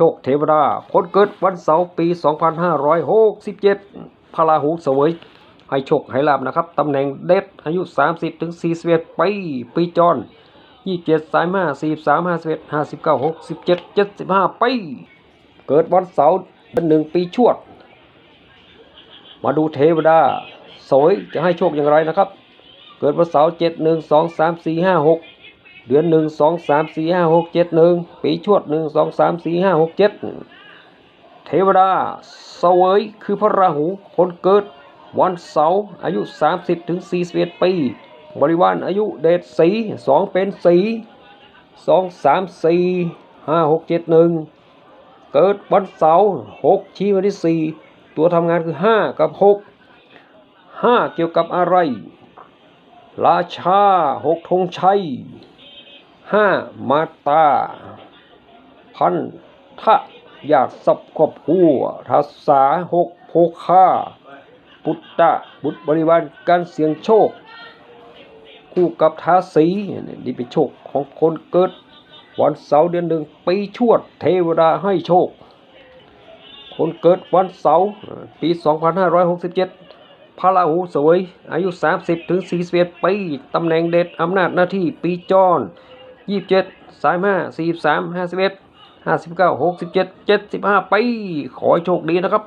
โชคเทวดา คนเกิดวันเสาร์ปี 2567 พลาหูเสวย ให้โชคให้ลาบนะครับ ตำแหน่งเด็อายุ 30ถึง41 ปี ปีจร27 35 43 51 59 67 75 ปี เกิดวันเสาร์เป็นหนึ่งปีชวด มาดูเทวดา สวยจะให้โชคอย่างไรนะครับ เกิดวันเสาร์7 1 2 3 4 5 6 เดือนหนึ่งสองสามสี่ห้าหกเจ็ดหนึ่งปีชวดหนึ่งสองสามสี่ห้าหกเจ็ดเทวดาเสวยคือพระราหูคนเกิดวันเสาร์อายุสามสิบถึงสี่สิบเอ็ดปี บริวารอายุเดชสีสองเป็นสีสองสามสี่ห้าหกเจ็ดหนึ่งเกิดวันเสาร์หกชี้วันที่สี่ตัวทำงานคือห้ากับหกห้าเกี่ยวกับอะไร ราชาหกธงชัย ห้ามาตา พันทะญาติสับครอบครัวทัศสาหกโภคาพุทธะบุตรบริวารการเสี่ยงโชค คู่กับทาสีนี่เป็นโชคของคนเกิด วันเสาร์เดือนหนึ่งปีชวดเทวดาให้โชค คนเกิดวันเสาร์ปี 2567 พระราหูสวย อายุ 30 ถึง 41 ปี ตำแหน่งเด็ดอำนาจหน้าที่ปีจ ยี่สิบเจ็ดสามห้าสี่สามห้าสิบเอ็ดห้าสิบเก้าหกสิบเจ็ดเจ็ดสิบห้าไป ขอโชคดีนะครับ